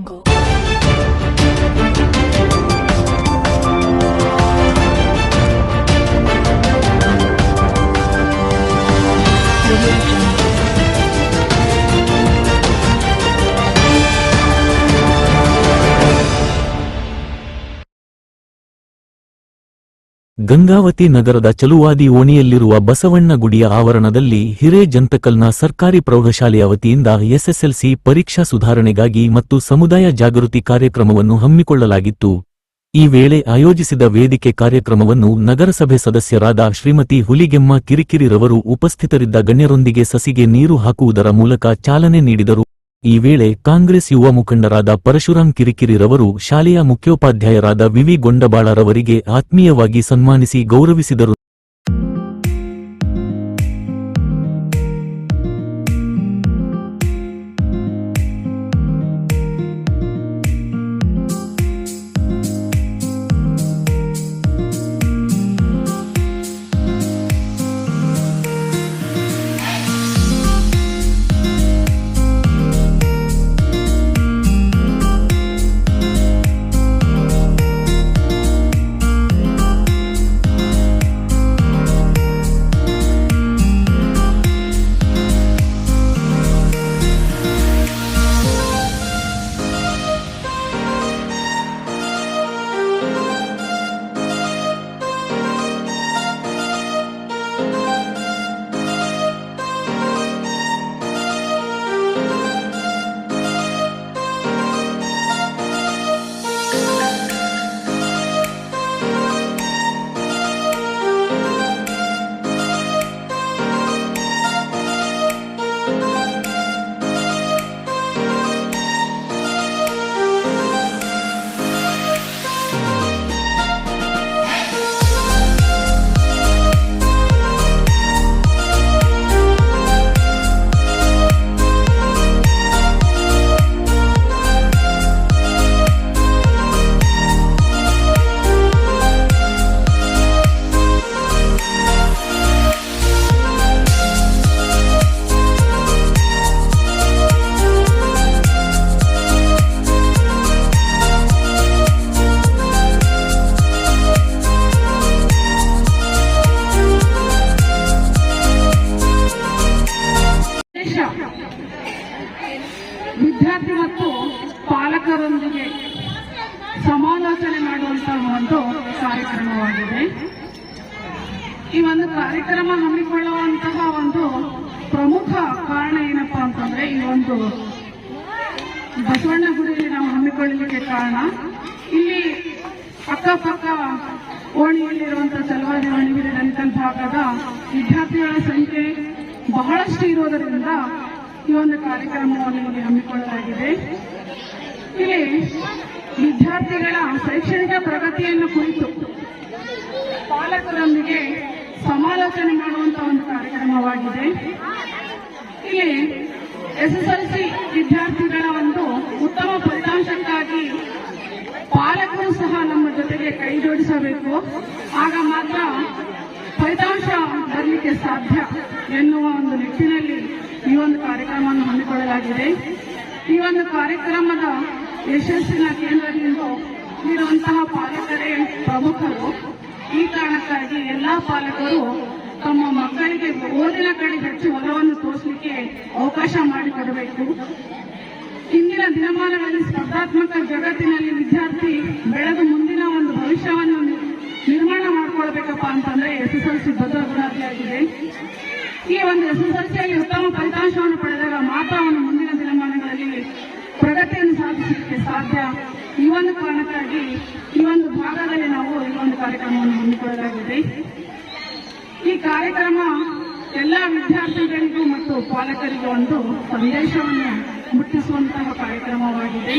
jungle. Gangavathi ನಗರದ ಚಲುವಾದಿ ಓಣಿಯಲ್ಲಿರುವ ಬಸವಣ್ಣ ಗುಡಿಯ ಆವರಣದಲ್ಲಿ ಹಿರೇಜಂತಕಲ್ನ ಸರ್ಕಾರಿ ಪ್ರೌಢಶಾಲೆಯ ವತಿಯಿಂದ ಎಸ್ಎಸ್ಎಲ್ಸಿ ಪರೀಕ್ಷಾ ಸುಧಾರಣೆಗಾಗಿ ಮತ್ತು ಸಮುದಾಯ ಜಾಗೃತಿ ಕಾರ್ಯಕ್ರಮವನ್ನು ಹಮ್ಮಿಕೊಳ್ಳಲಾಗಿತ್ತು. ಈ ವೇಳೆ ಆಯೋಜಿಸಿದ ವೇದಿಕೆ ಕಾರ್ಯಕ್ರಮವನ್ನು ನಗರಸಭೆ ಸದಸ್ಯರಾದ ಶ್ರೀಮತಿ ಹುಲಿಗೆಮ್ಮ ಕಿರಿಕಿರಿರವರು ಉಪಸ್ಥಿತರಿದ್ದ ಗಣ್ಯರೊಂದಿಗೆ ಸಸಿಗೆ ನೀರು ಹಾಕುವುದರ ಮೂಲಕ ಚಾಲನೆ ನೀಡಿದರು. ಈ ವೇಳೆ ಕಾಂಗ್ರೆಸ್ ಯುವ ಮುಖಂಡರಾದ ಪರಶುರಾಮ್ ಕಿರಿಕಿರಿರವರು ಶಾಲೆಯ ಮುಖ್ಯೋಪಾಧ್ಯಾಯರಾದ ವಿವಿ ಗೊಂಡಬಾಳರವರಿಗೆ ಆತ್ಮೀಯವಾಗಿ ಸನ್ಮಾನಿಸಿ ಗೌರವಿಸಿದರು. ಕಾರ್ಯಕ್ರಮ ಹಮ್ಮಿಕೊಳ್ಳುವಂತಹ ಒಂದು ಪ್ರಮುಖ ಕಾರಣ ಏನಪ್ಪ ಅಂತಂದ್ರೆ ಈ ಒಂದು ಬಸವಣ್ಣ ಗುಡಿಯಲ್ಲಿ ನಾವು ಹಮ್ಮಿಕೊಳ್ಳಲಿಕ್ಕೆ ಕಾರಣ. ಇಲ್ಲಿ ಅಕ್ಕಪಕ್ಕ ಓಣಿಯಲ್ಲಿರುವಂತಹ ಚಲವಾದಿ ಓಣಿಗಿರಿ ರಂಕಲ್ ಭಾಗದ ವಿದ್ಯಾರ್ಥಿಗಳ ಸಂಖ್ಯೆ ಬಹಳಷ್ಟು ಇರೋದರಿಂದ ಈ ಒಂದು ಕಾರ್ಯಕ್ರಮವನ್ನು ಇಲ್ಲಿ ಹಮ್ಮಿಕೊಳ್ಳಲಾಗಿದೆ. ಇಲ್ಲಿ ವಿದ್ಯಾರ್ಥಿಗಳ ಶೈಕ್ಷಣಿಕ ಪ್ರಗತಿಯನ್ನು ಕುರಿತು ಪಾಲಕರೊಂದಿಗೆ ಸಮಾಲೋಚನೆ ಮಾಡುವಂತ ಒಂದು ಕಾರ್ಯಕ್ರಮವಾಗಿದೆ. ಇಲ್ಲಿ ಸಿ ವಿದ್ಯಾರ್ಥಿಗಳ ಒಂದು ಉತ್ತಮ ಫಲಿತಾಂಶಕ್ಕಾಗಿ ಪಾಲಕರು ಸಹ ನಮ್ಮ ಜೊತೆಗೆ ಕೈ ಜೋಡಿಸಬೇಕು. ಆಗ ಮಾತ್ರ ಫಲಿತಾಂಶ ಬರಲಿಕ್ಕೆ ಸಾಧ್ಯ ಎನ್ನುವ ಒಂದು ನಿಟ್ಟಿನಲ್ಲಿ ಈ ಒಂದು ಕಾರ್ಯಕ್ರಮವನ್ನು ಹಮ್ಮಿಕೊಳ್ಳಲಾಗಿದೆ. ಈ ಒಂದು ಕಾರ್ಯಕ್ರಮದ ಯಶಸ್ಸಿನ ಕೇಂದ್ರದಿಂದ ಇರುವಂತಹ ಪಾಲಕರೇ ಪ್ರಮುಖರು. ಈ ಕಾರಣಕ್ಕಾಗಿ ಎಲ್ಲಾ ಪಾಲಕರು ತಮ್ಮ ಮಕ್ಕಳಿಗೆ ಓದಿನ ಕಡೆ ಹೆಚ್ಚು ಒಲವನ್ನು ತೋರಿಸಲಿಕ್ಕೆ ಅವಕಾಶ ಮಾಡಿಕೊಡಬೇಕು. ಇಂದಿನ ದಿನಮಾನಗಳಲ್ಲಿ ಸ್ಪರ್ಧಾತ್ಮಕ ಜಗತ್ತಿನಲ್ಲಿ ವಿದ್ಯಾರ್ಥಿ ಬೆಳೆದು ಮುಂದಿನ ಒಂದು ಭವಿಷ್ಯವನ್ನು ನಿರ್ಮಾಣ ಮಾಡ್ಕೊಳ್ಬೇಕಪ್ಪ ಅಂತಂದ್ರೆ ಎಸ್ಎಸ್ಎಲ್ಸಿ ಭದ್ರಗುಣಾದಿಯಾಗಿದೆ ಈ ಒಂದು ಎಸ್ಎಸ್ಎಲ್ಸಿಯಲ್ಲಿ ಉತ್ತಮ ಫಲಿತಾಂಶವನ್ನು ಪಡೆದಾಗ ಮಾತ್ರ ಮುಂದಿನ ದಿನಮಾನಗಳಲ್ಲಿ ಪ್ರಗತಿಯನ್ನು ಸಾಧಿಸಲಿಕ್ಕೆ ಸಾಧ್ಯ. ಈ ಒಂದು ಕಾರಣಕ್ಕಾಗಿ ಈ ಒಂದು ಭಾಗದಲ್ಲಿ ನಾವು ಈ ಒಂದು ಕಾರ್ಯಕ್ರಮವನ್ನು ಹಮ್ಮಿಕೊಳ್ಳಲಾಗಿದೆ. ಈ ಕಾರ್ಯಕ್ರಮ ಎಲ್ಲ ವಿದ್ಯಾರ್ಥಿಗಳಿಗೂ ಮತ್ತು ಪಾಲಕರಿಗೂ ಒಂದು ಸಂದೇಶವನ್ನು ಮುಟ್ಟಿಸುವಂತಹ ಕಾರ್ಯಕ್ರಮವಾಗಿದೆ.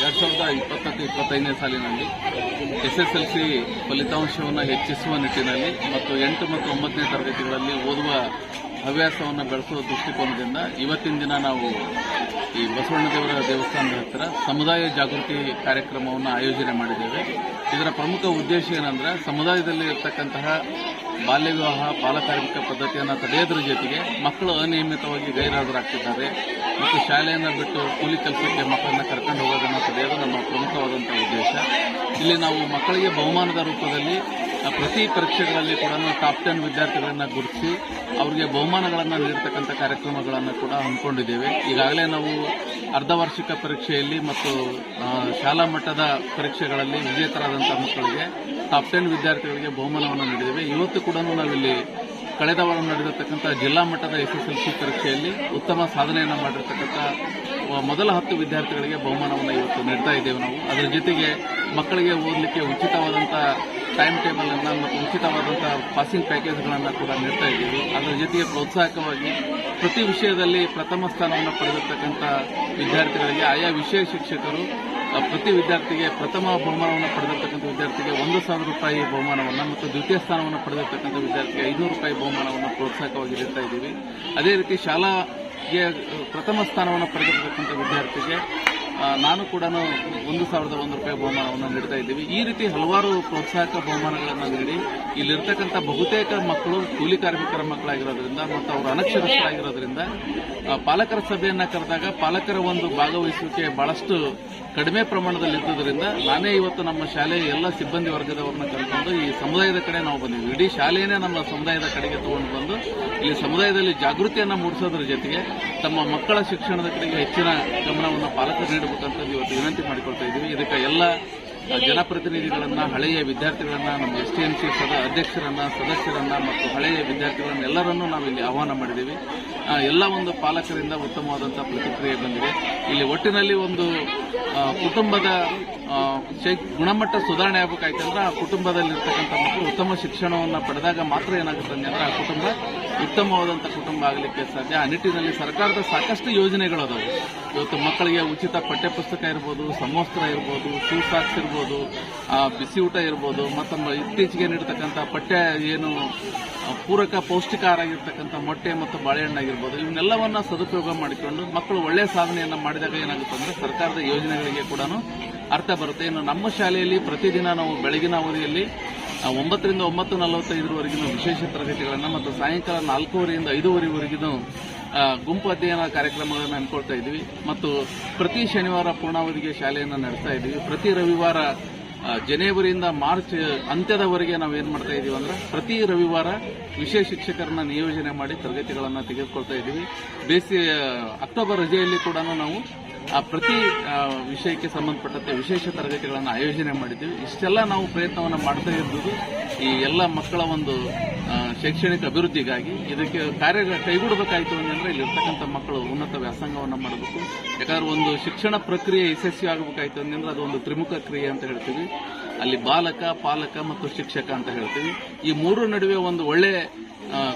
ಎರಡ್ ಸಾವಿರದ ಇಪ್ಪತ್ತಕ್ಕೆ ಇಪ್ಪತ್ತೈದನೇ ಸಾಲಿನಲ್ಲಿ ಎಸ್ಎಸ್ಎಲ್ಸಿ ಫಲಿತಾಂಶವನ್ನು ಹೆಚ್ಚಿಸುವ ನಿಟ್ಟಿನಲ್ಲಿ ಮತ್ತು ಎಂಟು ಮತ್ತು ಒಂಬತ್ತನೇ ತರಗತಿಗಳಲ್ಲಿ ಓದುವ ಹವ್ಯಾಸವನ್ನು ಬೆಳೆಸುವ ದೃಷ್ಟಿಕೋನದಿಂದ ಇವತ್ತಿನ ದಿನ ನಾವು ಈ ಬಸವಣ್ಣದೇವರ ದೇವಸ್ಥಾನದ ಹತ್ತಿರ ಸಮುದಾಯ ಜಾಗೃತಿ ಕಾರ್ಯಕ್ರಮವನ್ನು ಆಯೋಜನೆ ಮಾಡಿದ್ದೇವೆ. ಇದರ ಪ್ರಮುಖ ಉದ್ದೇಶ ಏನಂದ್ರೆ ಸಮುದಾಯದಲ್ಲಿ ಇರತಕ್ಕಂತಹ ಬಾಲ್ಯ ವಿವಾಹ ಬಾಲಕಾರ್ಮಿಕ ಪದ್ಧತಿಯನ್ನು ತಡೆಯೋದ್ರ ಜೊತೆಗೆ ಮಕ್ಕಳು ಅನಿಯಮಿತವಾಗಿ ಗೈರಾಜರಾಗ್ತಿದ್ದಾರೆ ಮತ್ತು ಶಾಲೆಯನ್ನು ಬಿಟ್ಟು ಕೂಲಿ ಕೆಲಸಕ್ಕೆ ಮಕ್ಕಳನ್ನ ಕರ್ಕೊಂಡು ಹೋಗೋದನ್ನು ತಡೆಯೋದು ನಮ್ಮ ಪ್ರಮುಖವಾದಂಥ ಉದ್ದೇಶ. ಇಲ್ಲಿ ನಾವು ಮಕ್ಕಳಿಗೆ ಬಹುಮಾನದ ರೂಪದಲ್ಲಿ ಪ್ರತಿ ಪರೀಕ್ಷೆಗಳಲ್ಲಿ ಕೂಡ ಟಾಪ್ ಟೆನ್ ವಿದ್ಯಾರ್ಥಿಗಳನ್ನು ಗುರುತಿಸಿ ಅವರಿಗೆ ಬಹುಮಾನಗಳನ್ನು ನೀಡತಕ್ಕಂಥ ಕಾರ್ಯಕ್ರಮಗಳನ್ನು ಕೂಡ ಹಮ್ಮಿಕೊಂಡಿದ್ದೇವೆ. ಈಗಾಗಲೇ ನಾವು ಅರ್ಧ ವಾರ್ಷಿಕ ಪರೀಕ್ಷೆಯಲ್ಲಿ ಮತ್ತು ಶಾಲಾ ಮಟ್ಟದ ಪರೀಕ್ಷೆಗಳಲ್ಲಿ ವಿಜೇತರಾದಂಥ ಮಕ್ಕಳಿಗೆ ಟಾಪ್ ಟೆನ್ ವಿದ್ಯಾರ್ಥಿಗಳಿಗೆ ಬಹುಮಾನವನ್ನು ನೀಡಿದ್ದೇವೆ. ಇವತ್ತು ಕೂಡ ನಾವಿಲ್ಲಿ ಕಳೆದ ವಾರ ನಡೆದಿರತಕ್ಕಂಥ ಜಿಲ್ಲಾ ಮಟ್ಟದ ಎಸ್ಎಸ್ಎಲ್ಸಿ ಪರೀಕ್ಷೆಯಲ್ಲಿ ಉತ್ತಮ ಸಾಧನೆಯನ್ನು ಮಾಡಿರ್ತಕ್ಕಂಥ ಮೊದಲ ಹತ್ತು ವಿದ್ಯಾರ್ಥಿಗಳಿಗೆ ಬಹುಮಾನವನ್ನು ಇವತ್ತು ನೀಡ್ತಾ ಇದ್ದೇವೆ ನಾವು. ಅದರ ಜೊತೆಗೆ ಮಕ್ಕಳಿಗೆ ಓದಲಿಕ್ಕೆ ಉಚಿತವಾದಂಥ ಟೈಮ್ ಟೇಬಲ್ ಅನ್ನ ಮತ್ತು ಉಚಿತವಾದಂತಹ ಪಾಸಿಂಗ್ ಪ್ಯಾಕೇಜ್ಗಳನ್ನು ಕೂಡ ನೀಡ್ತಾ ಇದ್ದೀವಿ. ಅದರ ಜೊತೆಗೆ ಪ್ರೋತ್ಸಾಹಕವಾಗಿ ಪ್ರತಿ ವಿಷಯದಲ್ಲಿ ಪ್ರಥಮ ಸ್ಥಾನವನ್ನು ಪಡೆದಿರ್ತಕ್ಕಂಥ ವಿದ್ಯಾರ್ಥಿಗಳಿಗೆ, ಆಯಾ ವಿಷಯ ಶಿಕ್ಷಕರು ಪ್ರತಿ ವಿದ್ಯಾರ್ಥಿಗೆ ಪ್ರಥಮ ಬಹುಮಾನವನ್ನು ಪಡೆದಿರ್ತಕ್ಕಂಥ ವಿದ್ಯಾರ್ಥಿಗೆ ಒಂದು ಸಾವಿರ ರೂಪಾಯಿ ಬಹುಮಾನವನ್ನು ಮತ್ತು ದ್ವಿತೀಯ ಸ್ಥಾನವನ್ನು ಪಡೆದಿರ್ತಕ್ಕಂಥ ವಿದ್ಯಾರ್ಥಿಗೆ ಐನೂರು ರೂಪಾಯಿ ಬಹುಮಾನವನ್ನು ಪ್ರೋತ್ಸಾಹಕವಾಗಿ ನೀಡ್ತಾ ಇದ್ದೀವಿ. ಅದೇ ರೀತಿ ಶಾಲಾಗೆ ಪ್ರಥಮ ಸ್ಥಾನವನ್ನು ಪಡೆದಿರ್ತಕ್ಕಂಥ ವಿದ್ಯಾರ್ಥಿಗೆ ನಾನು ಕೂಡ ಒಂದು ಸಾವಿರದ ಒಂದು ರೂಪಾಯಿ ಬಹುಮಾನವನ್ನು ನೀಡ್ತಾ ಇದ್ದೀವಿ. ಈ ರೀತಿ ಹಲವಾರು ಪ್ರೋತ್ಸಾಹಕ ಬಹುಮಾನಗಳನ್ನು ನೀಡಿ, ಇಲ್ಲಿರ್ತಕ್ಕಂಥ ಬಹುತೇಕ ಮಕ್ಕಳು ಕೂಲಿ ಕಾರ್ಮಿಕರ ಮಕ್ಕಳಾಗಿರೋದ್ರಿಂದ ಮತ್ತು ಅವರು ಅನಕ್ಷರಸ್ಥರಾಗಿರೋದ್ರಿಂದ ಪಾಲಕರ ಸಭೆಯನ್ನು ಕರೆದಾಗ ಪಾಲಕರ ಒಂದು ಭಾಗವಹಿಸುವಿಕೆ ಬಹಳಷ್ಟು ಕಡಿಮೆ ಪ್ರಮಾಣದಲ್ಲಿ ಇದ್ದುದರಿಂದ ನಾನೇ ಇವತ್ತು ನಮ್ಮ ಶಾಲೆಯ ಎಲ್ಲ ಸಿಬ್ಬಂದಿ ವರ್ಗದವರನ್ನ ಕರ್ಕೊಂಡು ಈ ಸಮುದಾಯದ ಕಡೆ ನಾವು ಬಂದಿದ್ವಿ. ಇಡೀ ಶಾಲೆಯೇ ನಮ್ಮ ಸಮುದಾಯದ ಕಡೆಗೆ ತಗೊಂಡು ಬಂದು ಇಲ್ಲಿ ಸಮುದಾಯದಲ್ಲಿ ಜಾಗೃತಿಯನ್ನು ಮೂಡಿಸೋದ್ರ ಜೊತೆಗೆ ತಮ್ಮ ಮಕ್ಕಳ ಶಿಕ್ಷಣದ ಕಡೆಗೆ ಹೆಚ್ಚಿನ ಗಮನವನ್ನು ಪಾಲಕರು ನೀಡಬೇಕಂತ ಇವತ್ತು ವಿನಂತಿ ಮಾಡಿಕೊಳ್ತಾ ಇದ್ದೀವಿ. ಇದಕ್ಕೆ ಎಲ್ಲ ಜನಪ್ರತಿನಿಧಿಗಳನ್ನ, ಹಳೆಯ ವಿದ್ಯಾರ್ಥಿಗಳನ್ನ, ನಮ್ಮ ಎಸ್ ಟಿ ಎಂ ಸಿ ಸದ, ಅಧ್ಯಕ್ಷರನ್ನ, ಸದಸ್ಯರನ್ನ ಮತ್ತು ಹಳೆಯ ವಿದ್ಯಾರ್ಥಿಗಳನ್ನ ಎಲ್ಲರನ್ನೂ ನಾವು ಇಲ್ಲಿ ಆಹ್ವಾನ ಮಾಡಿದ್ದೀವಿ. ಎಲ್ಲ ಒಂದು ಪಾಲಕರಿಂದ ಉತ್ತಮವಾದಂತಹ ಪ್ರತಿಕ್ರಿಯೆ ಬಂದಿದೆ. ಇಲ್ಲಿ ಒಟ್ಟಿನಲ್ಲಿ ಒಂದು ಕುಟುಂಬದ ಗುಣಮಟ್ಟ ಸುಧಾರಣೆ ಆಗಬೇಕಾಯ್ತಂದ್ರೆ ಆ ಕುಟುಂಬದಲ್ಲಿರ್ತಕ್ಕಂಥ ಮಕ್ಕಳು ಉತ್ತಮ ಶಿಕ್ಷಣವನ್ನು ಪಡೆದಾಗ ಮಾತ್ರ ಏನಾಗುತ್ತೆ ಅಂದ್ರೆ ಆ ಕುಟುಂಬ ಉತ್ತಮವಾದಂಥ ಕುಟುಂಬ ಆಗಲಿಕ್ಕೆ ಸಾಧ್ಯ. ಆ ನಿಟ್ಟಿನಲ್ಲಿ ಸರ್ಕಾರದ ಸಾಕಷ್ಟು ಯೋಜನೆಗಳು ಅದಾವೆ. ಇವತ್ತು ಮಕ್ಕಳಿಗೆ ಉಚಿತ ಪಠ್ಯಪುಸ್ತಕ ಇರ್ಬೋದು, ಸಮವಸ್ತ್ರ ಇರ್ಬೋದು ಶೂ ಸಾಕ್ಸ್ ಇರ್ಬೋದು ಬಿಸಿ ಊಟ ಇರ್ಬೋದು ಮತ್ತು ಇತ್ತೀಚೆಗೆ ನೀಡತಕ್ಕಂಥ ಪಠ್ಯ ಏನು ಪೂರಕ ಪೌಷ್ಟಿಕಾರ ಆಗಿರ್ತಕ್ಕಂಥ ಮೊಟ್ಟೆ ಮತ್ತು ಬಾಳೆಹಣ್ಣು ಆಗಿರ್ಬೋದು, ಇವನ್ನೆಲ್ಲವನ್ನ ಸದುಪಯೋಗ ಮಾಡಿಕೊಂಡು ಮಕ್ಕಳು ಒಳ್ಳೆಯ ಸಾಧನೆಯನ್ನು ಮಾಡಿದಾಗ ಏನಾಗುತ್ತೆ ಅಂದ್ರೆ ಸರ್ಕಾರದ ಯೋಜನೆಗಳಿಗೆ ಕೂಡ ಅರ್ಥ ಬರುತ್ತೆ. ಇನ್ನು ನಮ್ಮ ಶಾಲೆಯಲ್ಲಿ ಪ್ರತಿದಿನ ನಾವು ಬೆಳಗಿನ ಅವಧಿಯಲ್ಲಿ ಒಂಬತ್ತರಿಂದ ಒಂಬತ್ತು ನಲವತ್ತೈದರವರೆಗಿನ ವಿಶೇಷ ತರಗತಿಗಳನ್ನು ಮತ್ತು ಸಾಯಂಕಾಲ ನಾಲ್ಕೂವರೆಯಿಂದ ಐದೂವರೆವರೆಗಿನ ಗುಂಪು ಅಧ್ಯಯನ ಕಾರ್ಯಕ್ರಮಗಳನ್ನು ಹಮ್ಮಿಕೊಳ್ತಾ ಇದ್ದೀವಿ. ಮತ್ತು ಪ್ರತಿ ಶನಿವಾರ ಪೂರ್ಣಾವಧಿಗೆ ಶಾಲೆಯನ್ನು ನಡೆಸ್ತಾ ಇದ್ದೀವಿ. ಪ್ರತಿ ರವಿವಾರ ಜನವರಿಯಿಂದ ಮಾರ್ಚ್ ಅಂತ್ಯದವರೆಗೆ ನಾವು ಏನು ಮಾಡ್ತಾ ಇದ್ದೀವಿ ಅಂದ್ರೆ ಪ್ರತಿ ರವಿವಾರ ವಿಶೇಷ ಶಿಕ್ಷಕರನ್ನ ನಿಯೋಜನೆ ಮಾಡಿ ತರಗತಿಗಳನ್ನು ತೆಗೆದುಕೊಳ್ತಾ ಇದ್ದೀವಿ. ಬೇಸಿಗೆ ಅಕ್ಟೋಬರ್ ರಜೆಯಲ್ಲಿ ಕೂಡ ನಾವು ಆ ಪ್ರತಿ ವಿಷಯಕ್ಕೆ ಸಂಬಂಧಪಟ್ಟಂತೆ ವಿಶೇಷ ತರಗತಿಗಳನ್ನು ಆಯೋಜನೆ ಮಾಡಿದ್ದೀವಿ. ಇಷ್ಟೆಲ್ಲ ನಾವು ಪ್ರಯತ್ನವನ್ನು ಮಾಡ್ತಾ ಇದ್ದುದು ಈ ಎಲ್ಲ ಮಕ್ಕಳ ಒಂದು ಶೈಕ್ಷಣಿಕ ಅಭಿವೃದ್ಧಿಗಾಗಿ. ಇದಕ್ಕೆ ಕಾರ್ಯ ಕೈಗೂಡಬೇಕಾಯಿತು ಅಂತಂದ್ರೆ ಇಲ್ಲಿರ್ತಕ್ಕಂಥ ಮಕ್ಕಳು ಉನ್ನತ ವ್ಯಾಸಂಗವನ್ನು ಮಾಡಬೇಕು. ಯಾಕಂದ್ರೆ ಒಂದು ಶಿಕ್ಷಣ ಪ್ರಕ್ರಿಯೆ ಯಶಸ್ವಿ ಆಗಬೇಕಾಯ್ತು ಅಂತಂದ್ರೆ ಅದು ಒಂದು ತ್ರಿಮುಖ ಕ್ರಿಯೆ ಅಂತ ಹೇಳ್ತೀವಿ. ಅಲ್ಲಿ ಬಾಲಕ, ಪಾಲಕ ಮತ್ತು ಶಿಕ್ಷಕ ಅಂತ ಹೇಳ್ತೀವಿ. ಈ ಮೂರು ನಡುವೆ ಒಂದು ಒಳ್ಳೆ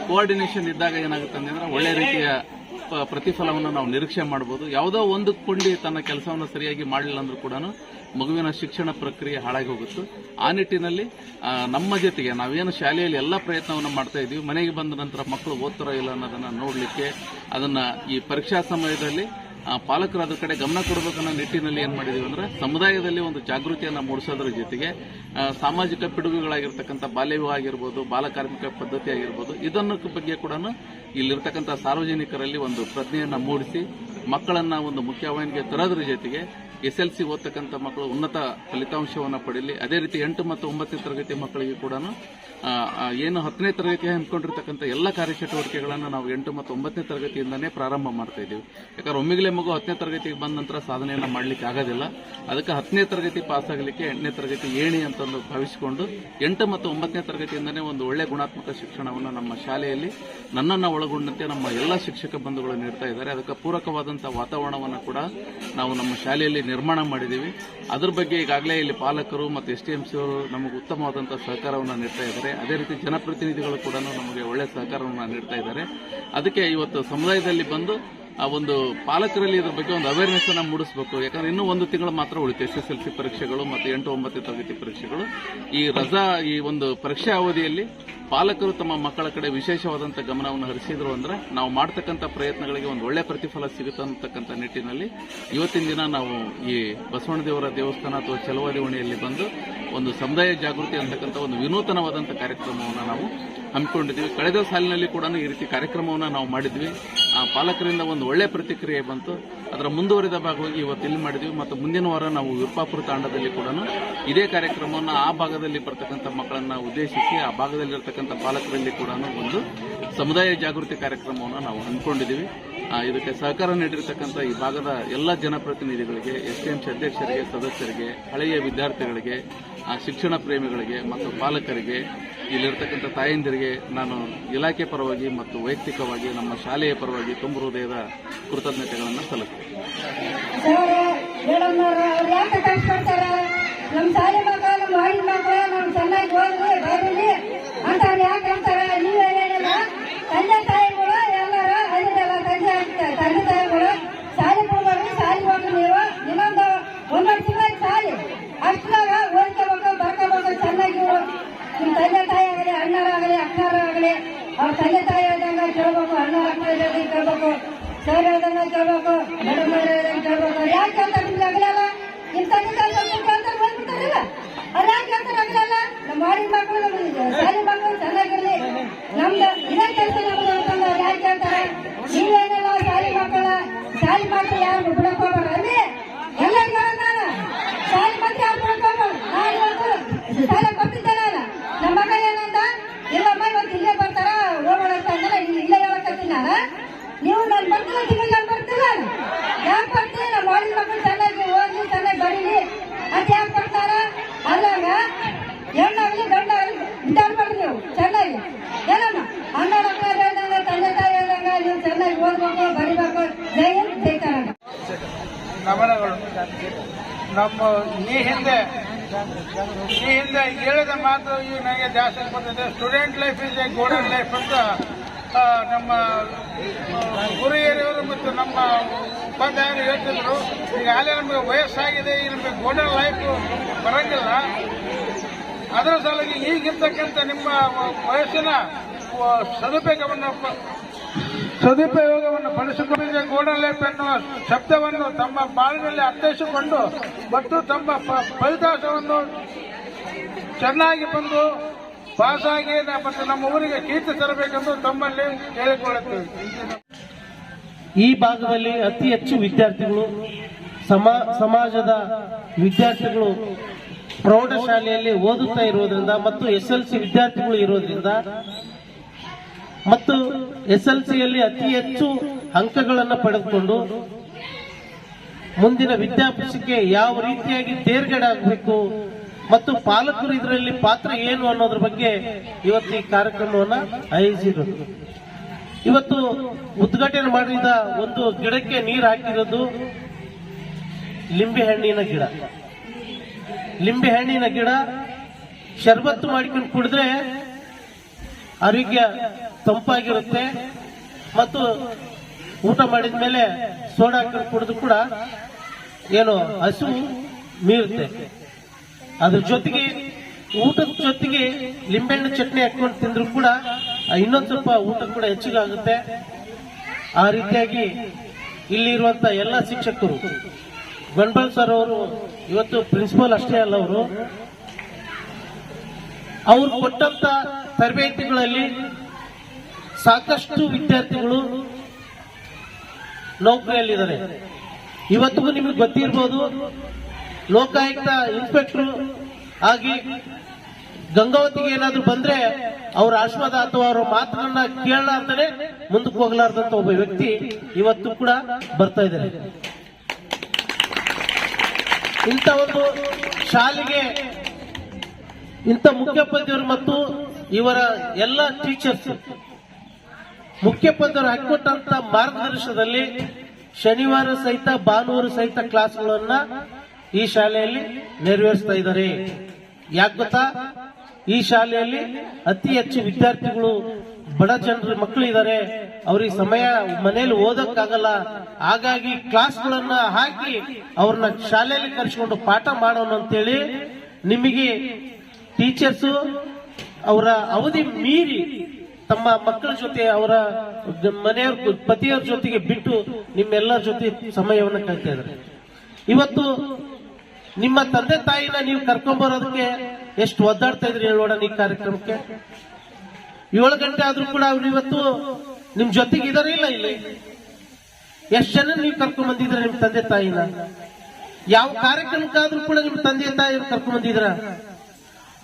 ಕೋಆರ್ಡಿನೇಷನ್ ಇದ್ದಾಗ ಏನಾಗುತ್ತೆ ಅಂತಂದ್ರೆ ಒಳ್ಳೆ ರೀತಿಯ ಪ್ರತಿಫಲವನ್ನು ನಾವು ನಿರೀಕ್ಷೆ ಮಾಡಬಹುದು ಯಾವುದೋ ಒಂದು ಕೊಂಡಿ ತನ್ನ ಕೆಲಸವನ್ನು ಸರಿಯಾಗಿ ಮಾಡಲಿಲ್ಲ ಅಂದ್ರೂ ಕೂಡ ಮಗುವಿನ ಶಿಕ್ಷಣ ಪ್ರಕ್ರಿಯೆ ಹಾಳಾಗಿ ಹೋಗುತ್ತೆ. ಆ ನಿಟ್ಟಿನಲ್ಲಿ ನಮ್ಮ ಜೊತೆಗೆ ನಾವೇನು ಶಾಲೆಯಲ್ಲಿ ಎಲ್ಲ ಪ್ರಯತ್ನವನ್ನು ಮಾಡ್ತಾ ಇದ್ದೀವಿ. ಮನೆಗೆ ಬಂದ ನಂತರ ಮಕ್ಕಳು ಓದ್ತಾರೋ ಇಲ್ಲ ಅನ್ನೋದನ್ನ ನೋಡಲಿಕ್ಕೆ, ಅದನ್ನ ಈ ಪರೀಕ್ಷಾ ಸಮಯದಲ್ಲಿ ಪಾಲಕರು ಅದ್ರ ಕಡೆ ಗಮನ ಕೊಡಬೇಕನ್ನೋ ನಿಟ್ಟಿನಲ್ಲಿ ಏನ್ ಮಾಡಿದೀವಿ ಅಂದ್ರೆ ಸಮುದಾಯದಲ್ಲಿ ಒಂದು ಜಾಗೃತಿಯನ್ನ ಮೂಡಿಸೋದ್ರ ಜೊತೆಗೆ ಸಾಮಾಜಿಕ ಪಿಡುಗುಗಳಾಗಿರ್ತಕ್ಕಂಥ ಬಾಲ್ಯ ವಿವಾಹ ಆಗಿರ್ಬೋದು ಬಾಲಕಾರ್ಮಿಕ ಪದ್ಧತಿ ಆಗಿರ್ಬೋದು, ಇದನ್ನ ಬಗ್ಗೆ ಕೂಡ ಇಲ್ಲಿರ್ತಕ್ಕಂಥ ಸಾರ್ವಜನಿಕರಲ್ಲಿ ಒಂದು ಪ್ರಜ್ಞೆಯನ್ನ ಮೂಡಿಸಿ, ಮಕ್ಕಳನ್ನ ಒಂದು ಮುಖ್ಯವಾಹಿನಿಗೆ ತರೋದ್ರ ಜೊತೆಗೆ ಎಸ್ ಎಲ್ ಸಿ ಓದ್ತಕ್ಕಂಥ ಮಕ್ಕಳು ಉನ್ನತ ಫಲಿತಾಂಶವನ್ನು ಪಡೀಲಿ. ಅದೇ ರೀತಿ ಎಂಟು ಮತ್ತು ಒಂಬತ್ತನೇ ತರಗತಿ ಮಕ್ಕಳಿಗೆ ಕೂಡ ಏನು ಹತ್ತನೇ ತರಗತಿ ಹಮ್ಮಿಕೊಂಡಿರ್ತಕ್ಕಂಥ ಎಲ್ಲ ಕಾರ್ಯಚಟುವಟಿಕೆಗಳನ್ನು ನಾವು ಎಂಟು ಮತ್ತು ಒಂಬತ್ತನೇ ತರಗತಿಯಿಂದನೇ ಪ್ರಾರಂಭ ಮಾಡ್ತಾ ಇದ್ದೀವಿ. ಯಾಕಂದ್ರೆ ಒಮ್ಮಿಗಲೇ ಮಗು ಹತ್ತನೇ ತರಗತಿಗೆ ಬಂದ ನಂತರ ಸಾಧನೆಯನ್ನು ಮಾಡಲಿಕ್ಕೆ ಆಗೋದಿಲ್ಲ. ಅದಕ್ಕೆ ಹತ್ತನೇ ತರಗತಿ ಪಾಸ್ ಆಗಲಿಕ್ಕೆ ಎಂಟನೇ ತರಗತಿ ಏಣಿ ಅಂತಂದು ಭಾವಿಸಿಕೊಂಡು, ಎಂಟು ಮತ್ತು ಒಂಬತ್ತನೇ ತರಗತಿಯಿಂದನೇ ಒಂದು ಒಳ್ಳೆ ಗುಣಾತ್ಮಕ ಶಿಕ್ಷಣವನ್ನು ನಮ್ಮ ಶಾಲೆಯಲ್ಲಿ ನನ್ನನ್ನು ಒಳಗೊಂಡಂತೆ ನಮ್ಮ ಎಲ್ಲ ಶಿಕ್ಷಕ ಬಂಧುಗಳು ನೀಡ್ತಾ ಇದ್ದಾರೆ. ಅದಕ್ಕೆ ಪೂರಕವಾದಂಥ ವಾತಾವರಣವನ್ನು ಕೂಡ ನಾವು ನಮ್ಮ ಶಾಲೆಯಲ್ಲಿ ನಿರ್ಮಾಣ ಮಾಡಿದ್ದೀವಿ. ಅದ್ರ ಬಗ್ಗೆ ಈಗಾಗಲೇ ಇಲ್ಲಿ ಪಾಲಕರು ಮತ್ತು ಎಸ್ ಟಿ ಎಂ ಸಿ ಅವರು ನಮಗೆ ಉತ್ತಮವಾದಂಥ ಸಹಕಾರವನ್ನು ನೀಡ್ತಾ ಇದ್ದಾರೆ. ಅದೇ ರೀತಿ ಜನಪ್ರತಿನಿಧಿಗಳು ಕೂಡ ನಮಗೆ ಒಳ್ಳೆ ಸಹಕಾರವನ್ನು ನೀಡ್ತಾ ಇದ್ದಾರೆ. ಅದಕ್ಕೆ ಇವತ್ತು ಸಮುದಾಯದಲ್ಲಿ ಬಂದು ಆ ಒಂದು ಪಾಲಕರಲ್ಲಿ ಇದ್ರ ಬಗ್ಗೆ ಒಂದು ಅವೇರ್ನೆಸ್ ಅನ್ನ ಮೂಡಿಸಬೇಕು. ಯಾಕಂದ್ರೆ ಇನ್ನೂ ಒಂದು ತಿಂಗಳು ಮಾತ್ರ ಉಳಿತು. ಎಸ್ ಎಸ್ ಎಲ್ ಸಿ ಪರೀಕ್ಷೆಗಳು ಮತ್ತು ಎಂಟು ಒಂಬತ್ತು ತರಗತಿ ಪರೀಕ್ಷೆಗಳು. ಈ ರಜಾ, ಈ ಒಂದು ಪರೀಕ್ಷಾ ಅವಧಿಯಲ್ಲಿ ಪಾಲಕರು ತಮ್ಮ ಮಕ್ಕಳ ಕಡೆ ವಿಶೇಷವಾದಂಥ ಗಮನವನ್ನು ಹರಿಸಿದ್ರು ಅಂದ್ರೆ ನಾವು ಮಾಡ್ತಕ್ಕಂಥ ಪ್ರಯತ್ನಗಳಿಗೆ ಒಂದು ಒಳ್ಳೆ ಪ್ರತಿಫಲ ಸಿಗುತ್ತೆ ಅಂತಕ್ಕಂಥ ನಿಟ್ಟಿನಲ್ಲಿ ಇವತ್ತಿನ ದಿನ ನಾವು ಈ ಬಸವಣ್ಣ ದೇವರ ದೇವಸ್ಥಾನ ಅಥವಾ ಚಲವಾದಿ ಓಣಿಯಲ್ಲಿ ಬಂದು ಒಂದು ಸಮುದಾಯ ಜಾಗೃತಿ ಅಂತಕ್ಕಂಥ ಒಂದು ವಿನೂತನವಾದಂಥ ಕಾರ್ಯಕ್ರಮವನ್ನು ನಾವು ಹಮ್ಮಿಕೊಂಡಿದ್ವಿ ಕಳೆದ ಸಾಲಿನಲ್ಲಿ ಕೂಡ ಈ ರೀತಿ ಕಾರ್ಯಕ್ರಮವನ್ನು ನಾವು ಮಾಡಿದ್ವಿ. ಆ ಪಾಲಕರಿಂದ ಒಂದು ಒಳ್ಳೆ ಪ್ರತಿಕ್ರಿಯೆ ಬಂತು. ಅದರ ಮುಂದುವರಿದ ಭಾಗವಾಗಿ ಇವತ್ತು ಇಲ್ಲಿ ಮಾಡಿದ್ವಿ. ಮತ್ತು ಮುಂದಿನ ವಾರ ನಾವು ವಿರ್ಪಾಪುರ ತಾಂಡದಲ್ಲಿ ಕೂಡ ಇದೇ ಕಾರ್ಯಕ್ರಮವನ್ನು ಆ ಭಾಗದಲ್ಲಿ ಬರ್ತಕ್ಕಂಥ ಮಕ್ಕಳನ್ನ ಉದ್ದೇಶಿಸಿ, ಆ ಭಾಗದಲ್ಲಿರ್ತಕ್ಕಂಥ ಪಾಲಕರಲ್ಲಿ ಕೂಡ ಒಂದು ಸಮುದಾಯ ಜಾಗೃತಿ ಕಾರ್ಯಕ್ರಮವನ್ನು ನಾವು ಹಮ್ಮಿಕೊಂಡಿದ್ದೀವಿ. ಇದಕ್ಕೆ ಸಹಕಾರ ನೀಡಿರ್ತಕ್ಕಂಥ ಈ ಭಾಗದ ಎಲ್ಲ ಜನಪ್ರತಿನಿಧಿಗಳಿಗೆ ಎಸ್ ಟಿ ಸಿ ಅಧ್ಯಕ್ಷರಿಗೆ, ಸದಸ್ಯರಿಗೆ, ಹಳೆಯ ವಿದ್ಯಾರ್ಥಿಗಳಿಗೆ ಶಿಕ್ಷಣ ಪ್ರೇಮಿಗಳಿಗೆ, ಮತ್ತು ಪಾಲಕರಿಗೆ ಇಲ್ಲಿರ್ತಕ್ಕಂಥ ತಾಯಂದಿರಿಗೆ ನಾನು ಇಲಾಖೆ ಪರವಾಗಿ ಮತ್ತು ವೈಯಕ್ತಿಕವಾಗಿ ನಮ್ಮ ಶಾಲೆಯ ಪರವಾಗಿ ತುಂಬ ಹೃದಯದ ಕೃತಜ್ಞತೆಗಳನ್ನು ಸಲ್ಲಿಸ್ತೇನೆ ಸರ್ ಮೇಡಮ್ ಅವ್ರು ಯಾಕೆ ಕಷ್ಟಪಡ್ತಾರ ನಮ್ಮ ಶಾಲೆ ಮಕ್ಕಳು ನಮ್ಮ ಹಳ್ಳಿ ಮಕ್ಕಳು ನಮ್ ಚೆನ್ನಾಗಿ ಓದ್ಲಿ ಬರೀಲಿ ಅಂತ ಅವ್ರು ಯಾಕೆ ಅಂತಾರ ನೀವೇನಿಲ್ಲ ತಂದೆ ತಾಯಿಗಳು ಎಲ್ಲರೂ ಹಳ್ಳಿದೆಲ್ಲ ತಂದೆ ಆಗ್ತಾರೆ ತಂದೆ ತಾಯಿಗಳು ಶಾಲೆ ಹೋಗ್ಬಾರ್ದು ಶಾಲೆ ಹೋಗಿ ನೀವು ಇನ್ನೊಂದು ಒಂದೊಂದು ತಿಂಗಳ ಶಾಲೆ ಅಷ್ಟ್ರಾಗ ಓದ್ಕೋಬೇಕು ಬರ್ಕೋಬೇಕು ಚೆನ್ನಾಗಿ ನಿಮ್ಮ ತಂದೆ ತಾಯಿ ಆಗಲಿ ಅಣ್ಣರಾಗಲಿ ಅಕ್ಕರಾಗಲಿ ಅವ್ರ ತಂದೆ ತಾಯಿ ಹೇಳ್ದಂಗ ಕೇಳ್ಬೇಕು ಅಣ್ಣ ಅಕ್ಕ ಹೇಳ್ದಂಗೆ ಕೇಳ್ಬೇಕು ಸರ್ ಹೇಳ್ದಂಗ ಕೇಳ್ಬೇಕು ಮೇಡಮ್ ಹೇಳ್ದಂಗೆ ಕೇಳ್ಬೇಕು ಯಾಕೆ ಕೇಳ್ತಾರೆ ನಿಮ್ಗೆ ಆಗಲ್ಲ ನಿಮ್ಮ ತಂದೆ ತಾಯಿ ಸ್ವಲ್ಪ ಕೇಳ್ತಾರೆ ಬಂದ್ಬಿಡ್ತಾರಲ್ಲ ಅವ್ರು ಯಾಕೆ ಕೇಳ್ತಾರೆ ಆಗಲ್ಲ ನಮ್ಮ ಮಾಡಿದ ಮಕ್ಕಳು ನಮ್ಮ ಶಾಲೆ ಮಕ್ಕಳು ಚೆನ್ನಾಗಿರ್ಲಿ ನಮ್ದು ಇದೇ ಕೆಲಸ ನಮ್ದು ಅಂತಂದು ಅವ್ರು ಯಾಕೆ ಕೇಳ್ತಾರೆ ನೀವೇನೆಲ್ಲ ಶಾಲೆ ಮಕ್ಕಳ ಶಾಲೆ ಮಕ್ಕಳು ಯಾರು ಬಿಡಕ್ ಹೋಗ್ಬೇಡ್ರಿ ಅಲ್ಲಿ ಎಲ್ಲರಿಗೂ ಹೇಳೋದು ನಾನು ಶಾಲೆ ಮಕ್ಕಳು ಯಾರು ಬಿಡಕ್ ಹೋಗ್ಬೇಡ್ರಿ ನಾನು ಇವತ್ತು ಶಾಲೆ ಬರ್ತಿದ್ದೆ ನಾನು ನಮ್ಮ ಮಗ ಏನಂದ ಇಲ್ಲಮ್ಮ ಇವತ್ತು ಇಲ್ಲೇ ಬರ್ತಾರ ಹೋಗೋಣ ಅಂತ ಅಂದ್ರೆ ಇಲ್ಲಿ ಇಲ್ಲೇ ಹೇಳಕತ್ತೀನಿ ನಾನು ನೀವು ನಾನು ಬರ್ತಿಲ್ಲ ತಿಂಗಳಿಗೆ ನಾನು ಬರ್ತಿಲ್ಲ ಯಾಕೆ ಬರ್ತೀನಿ ನಮ್ಮ ಮಾಡಿದ ಮಕ್ಕಳು ಚೆನ್ನಾಗಿ ಓದ್ಲಿ ಚೆನ್ನಾಗಿ ಬರೀಲಿ ಅಂತ ಯಾಕೆ ಬರ್ತಾರ ಅಲ್ಲಾಗ ಹೆಣ್ಣಾಗ್ಲಿ ಗಂಡಾಗ್ಲಿ ಬಿಟ್ಟಾಡ್ಬಾರ್ದು ನೀವು ಚೆನ್ನಾಗಿ ಏನಮ್ಮ ಅಣ್ಣ ಮಕ್ಕಳು ಹೇಳ್ದಂಗ ತಂದೆ ತಾಯಿ ಹೇಳ್ದಂಗ ನೀವು ಚೆನ್ನಾಗಿ ಓದ್ಬೇಕು ಬರಿಬೇಕು ಜೈ ಹಿಂದ್, ಜೈ ಕನ್ನಡ ನಮನಗಳು. ನಮ್ಮ ಈ ಹಿಂದೆ ಈ ಹಿಂದೆ ಹೇಳಿದ ಮಾತು ಈಗ ನನಗೆ ಜಾಸ್ತಿ ಬರ್ತದೆ student life is a golden life ಅಂತ ನಮ್ಮ ಆ, ಗುರು ಹಿರಿಯರು ಮತ್ತು ನಮ್ಮ ಉಪಾಧ್ಯಾಯರು ಹೇಳ್ತಿದ್ರು. ಈಗಾಗಲೇ ನಮಗೆ ವಯಸ್ಸಾಗಿದೆ ಈಗ ನಮಗೆ ಗೋಲ್ಡನ್ ಲೈಫ್ ಬರಂಗಿಲ್ಲ. ಅದರ ಸಲುವಾಗಿ ಈಗಿರ್ತಕ್ಕಂಥ ನಿಮ್ಮ ವಯಸ್ಸಿನ ಸದುಪಯೋಗವನ್ನು ಸದುಪಯೋಗವನ್ನು ಬಳಸಿಕೊಂಡು ಗೋಡಲೇಪ್ ಎನ್ನುವ ಶಬ್ದವನ್ನು ತಮ್ಮ ಬಾಳಿನಲ್ಲಿ ಅರ್ಥೈಸಿಕೊಂಡು ಮತ್ತು ತಮ್ಮ ಫಲಿತಾಂಶವನ್ನು ಚೆನ್ನಾಗಿ ಬಂದು ಪಾಸಾಗಿ ಮತ್ತು ನಮ್ಮ ಊರಿಗೆ ಕೀರ್ತಿ ತರಬೇಕೆಂದು ತಮ್ಮಲ್ಲಿ ಕೇಳಿಕೊಳ್ಳುತ್ತೇವೆ ಈ ಭಾಗದಲ್ಲಿ ಅತಿ ಹೆಚ್ಚು ವಿದ್ಯಾರ್ಥಿಗಳು ಸಮ, ಸಮಾಜದ ವಿದ್ಯಾರ್ಥಿಗಳು ಪ್ರೌಢಶಾಲೆಯಲ್ಲಿ ಓದುತ್ತಾ ಇರುವುದರಿಂದ ಮತ್ತು ಎಸ್ ಎಲ್ ಸಿ ವಿದ್ಯಾರ್ಥಿಗಳು ಇರೋದ್ರಿಂದ ಮತ್ತು ಎಸ್ ಎಲ್ ಸಿಯಲ್ಲಿ ಅತಿ ಹೆಚ್ಚು ಅಂಕಗಳನ್ನು ಪಡೆದುಕೊಂಡು ಮುಂದಿನ ವಿದ್ಯಾಭ್ಯಾಸಕ್ಕೆ ಯಾವ ರೀತಿಯಾಗಿ ತೇರ್ಗಡೆ ಆಗಬೇಕು ಮತ್ತು ಪಾಲಕರು ಇದರಲ್ಲಿ ಪಾತ್ರ ಏನು ಅನ್ನೋದ್ರ ಬಗ್ಗೆ ಇವತ್ತು ಈ ಕಾರ್ಯಕ್ರಮವನ್ನು ಆಯೋಜಿಸಿರೋದು ಇವತ್ತು ಉದ್ಘಾಟನೆ ಮಾಡಿದ ಒಂದು ಗಿಡಕ್ಕೆ ನೀರು ಹಾಕಿರೋದು ಲಿಂಬೆ ಹಣ್ಣಿನ ಗಿಡ. ಲಿಂಬೆ ಹಣ್ಣಿನ ಗಿಡ ಶರ್ಬತ್ತು ಮಾಡಿಕೊಂಡು ಕುಡಿದ್ರೆ ಆರೋಗ್ಯ ತಂಪಾಗಿರುತ್ತೆ. ಮತ್ತು ಊಟ ಮಾಡಿದ ಮೇಲೆ ಸೋಡಾ ಕುಡಿದು ಕೂಡ ಏನು ಹಸು ಮೀರುತ್ತೆ. ಅದ್ರ ಜೊತೆಗೆ ಊಟದ ಜೊತೆಗೆ ಲಿಂಬೆಹಣ್ಣು ಚಟ್ನಿ ಹಾಕೊಂಡು ತಿಂದ್ರು ಕೂಡ ಇನ್ನೊಂದು ಸ್ವಲ್ಪ ಊಟ ಕೂಡ ಹೆಚ್ಚಿಗಾಗುತ್ತೆ. ಆ ರೀತಿಯಾಗಿ ಇಲ್ಲಿರುವಂತ ಎಲ್ಲ ಶಿಕ್ಷಕರು ಗಣಪಲ್ ಸರ್ ಅವರು, ಇವತ್ತು ಪ್ರಿನ್ಸಿಪಲ್ ಅಷ್ಟೇ ಅಲ್ಲ ಅವರು, ಅವ್ರು ಕೊಟ್ಟಂತ ತರಬೇತಿಗಳಲ್ಲಿ ಸಾಕಷ್ಟು ವಿದ್ಯಾರ್ಥಿಗಳು ನೌಕರಿಯಲ್ಲಿದ್ದಾರೆ. ಇವತ್ತಿಗೂ ನಿಮಗೆ ಗೊತ್ತಿರ್ಬೋದು, ಲೋಕಾಯುಕ್ತ ಇನ್ಸ್ಪೆಕ್ಟರ್ ಆಗಿ ಗಂಗಾವತಿಗೆ ಏನಾದ್ರು ಬಂದ್ರೆ ಅವ್ರ ಆಶ್ವಾದ ಅಥವಾ ಅವರ ಮಾತನ್ನ ಕೇಳಲಾರ್ದೇ ಮುಂದಕ್ಕೆ ಹೋಗ್ಲಾರ್ದಂತ ಒಬ್ಬ ವ್ಯಕ್ತಿ ಇವತ್ತು ಕೂಡ ಬರ್ತಾ ಇದ್ದಾರೆ. ಇಂಥ ಒಂದು ಶಾಲೆಗೆ ಇಂಥ ಮುಖ್ಯೋಪಾಧ್ಯಾಯರು ಮತ್ತು ಇವರ ಎಲ್ಲ ಟೀಚರ್ಸ್ ಮುಖ್ಯೋಪಾಧ್ಯಾಯರು ಹಾಕಿಕೊಟ್ಟಂತ ಮಾರ್ಗದರ್ಶನದಲ್ಲಿ ಶನಿವಾರ ಸಹಿತ, ಭಾನುವಾರ ಸಹಿತ ಕ್ಲಾಸ್ಗಳನ್ನ ಈ ಶಾಲೆಯಲ್ಲಿ ನೆರವೇರಿಸ್ತಾ ಇದ್ದಾರೆ. ಯಾಕೆ ಗೊತ್ತಾ? ಈ ಶಾಲೆಯಲ್ಲಿ ಅತಿ ಹೆಚ್ಚು ವಿದ್ಯಾರ್ಥಿಗಳು, ಬಡ ಜನರ ಮಕ್ಕಳು ಇದ್ದಾರೆ ಅವ್ರಿಗೆ ಸಮಯ ಮನೇಲಿ ಓದಕ್ಕಾಗಲ್ಲ. ಹಾಗಾಗಿ ಕ್ಲಾಸ್ಗಳನ್ನ ಹಾಕಿ ಅವ್ರನ್ನ ಶಾಲೆಯಲ್ಲಿ ಕರೆಸಿಕೊಂಡು ಪಾಠ ಮಾಡೋಣ ಅಂತೇಳಿ ನಿಮಗೆ ಟೀಚರ್ಸ್ ಅವರ ಅವಧಿ ಮೀರಿ ತಮ್ಮ ಮಕ್ಕಳ ಜೊತೆ ಅವರ ಮನೆಯವ್ರ ಪತಿಯವ್ರ ಜೊತೆಗೆ ಬಿಟ್ಟು ನಿಮ್ಮೆಲ್ಲರ ಜೊತೆ ಸಮಯವನ್ನು ಕಳಿತಾ ಇದ್ದಾರೆ. ಇವತ್ತು ನಿಮ್ಮ ತಂದೆ ತಾಯಿನ ನೀವು ಕರ್ಕೊಂಡ್ ಬರೋದಕ್ಕೆ ಎಷ್ಟು ಒದ್ದಾಡ್ತಾ ಇದ್ರಿ ಹೇಳೋಣ ಈ ಕಾರ್ಯಕ್ರಮಕ್ಕೆ? ಏಳು ಗಂಟೆ ಆದ್ರೂ ಕೂಡ ಅವ್ರು ಇವತ್ತು ನಿಮ್ ಜೊತೆಗೆ ಇದಾರೆ ಇಲ್ಲ ಇಲ್ಲಿ? ಎಷ್ಟು ಜನ ನೀವು ಕರ್ಕೊಂಡ್ ಬಂದಿದ್ರ ನಿಮ್ ತಂದೆ ತಾಯಿನ? ಯಾವ ಕಾರ್ಯಕ್ರಮಕ್ಕಾದ್ರೂ ಕೂಡ ನಿಮ್ ತಂದೆ ತಾಯಿ ಕರ್ಕೊಂಡ್ ಬಂದಿದ್ರ